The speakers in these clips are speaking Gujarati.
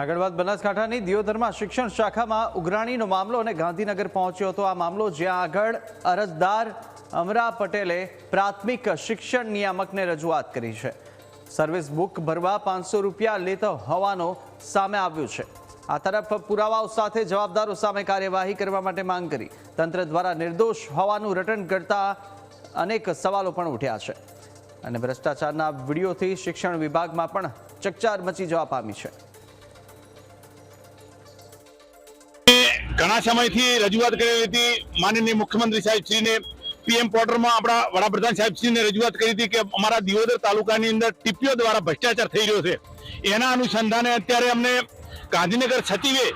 આગળ બનાસકાંઠાની દિયોદરમાં શિક્ષણ શાખામાં ઉઘરાણીનો મામલો અને ગાંધીનગર પહોંચ્યો હતો. આ મામલો જ્યાં આગળ અરજદાર અમરા પટેલે પ્રાથમિક શિક્ષણ નિયામકને રજૂઆત કરી છે. સર્વિસ બુક ભરવા પાંચસો રૂપિયા લેતો હોવાનો સામે આવ્યું છે. આ તરફ પુરાવાઓ સાથે જવાબદારો સામે કાર્યવાહી કરવા માટે માંગ કરી. તંત્ર દ્વારા નિર્દોષ હોવાનું રટણ કરતા અનેક સવાલો પણ ઉઠ્યા છે. અને ભ્રષ્ટાચારના વિડીયોથી શિક્ષણ વિભાગમાં પણ ચકચાર મચી જવા પામી છે. ઘણા સમયથી રજૂઆત કરેલી હતી. માનનીય મુખ્યમંત્રી સાહેબશ્રીને પીએમ પોર્ટલમાં આપણા વડાપ્રધાન સાહેબશ્રીને રજૂઆત કરી હતી કે અમારા દિયોદર તાલુકાની અંદર ટીપીઓ દ્વારા ભ્રષ્ટાચાર થઈ રહ્યો છે. એના અનુસંધાને અત્યારે અમને ગાંધીનગર સચિવે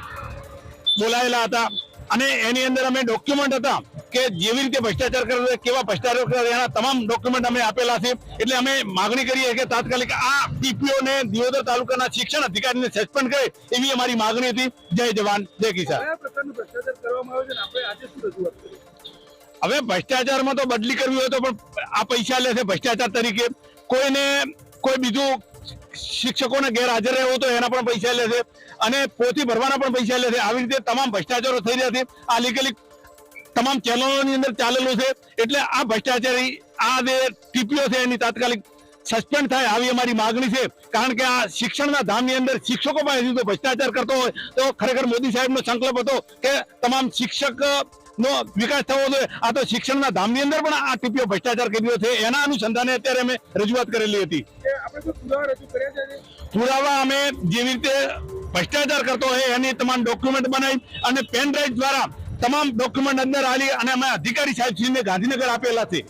બોલાયેલા હતા. અને એની અંદર અમે ડોક્યુમેન્ટ હતા. કે જેવી રીતે ભ્રષ્ટાચાર કરે કેવા ભ્રષ્ટાચાર કરે એના તમામ ડોક્યુમેન્ટ અમે આપેલા છે. એટલે અમે માગણી કરીએ કે તાત્કાલિક આ પીપીઓને દિયોદર તાલુકાના શિક્ષણ અધિકારીને સસ્પેન્ડ કરે એવી અમારી માગણી હતી. જય જવાન જય કિસાન. હવે ભ્રષ્ટાચારમાં તો બદલી કરવી હોય તો પણ આ પૈસા લે છે ભ્રષ્ટાચાર તરીકે. કોઈને કોઈ બીજું શિક્ષકોને ગેરહાજર રહેવું તો એના પણ પૈસા લે છે. અને પોથી ભરવાના પણ પૈસા લે છે. આવી રીતે તમામ ભ્રષ્ટાચારો થઈ રહ્યા છે. આ લીગલી તમામ ચેનલોની અંદર ચાલેલું છે. એટલે આ ભ્રષ્ટાચારી આ જે ટીપીઓ છે એની તાત્કાલિક સસ્પેન્ડ થાય આવી અમારી માગણી છે. કારણ કે આ શિક્ષણના ધામની અંદર શિક્ષકો પાસેથી જો ભ્રષ્ટાચાર કરતો હોય તો ખરેખર મોદી સાહેબનો સંકલ્પ હતો કે તમામ શિક્ષક નો વિકાસ થવો જોઈએ. આ તો શિક્ષણના ધામની અંદર પણ આ ટીપીઓ ભ્રષ્ટાચાર કર્યો છે. એના અનુસંધાને અત્યારે અમે રજૂઆત કરેલી હતી? પુરાવા અમે જેવી રીતે ભ્રષ્ટાચાર કરતો હોય એની તમામ ડોક્યુમેન્ટ બનાવી અને પેન ડ્રાઈવ દ્વારા તમામ ડોક્યુમેન્ટ અંદર આલી અને અમે અધિકારી સાહેબ શ્રીને ગાંધીનગર આપેલા છે.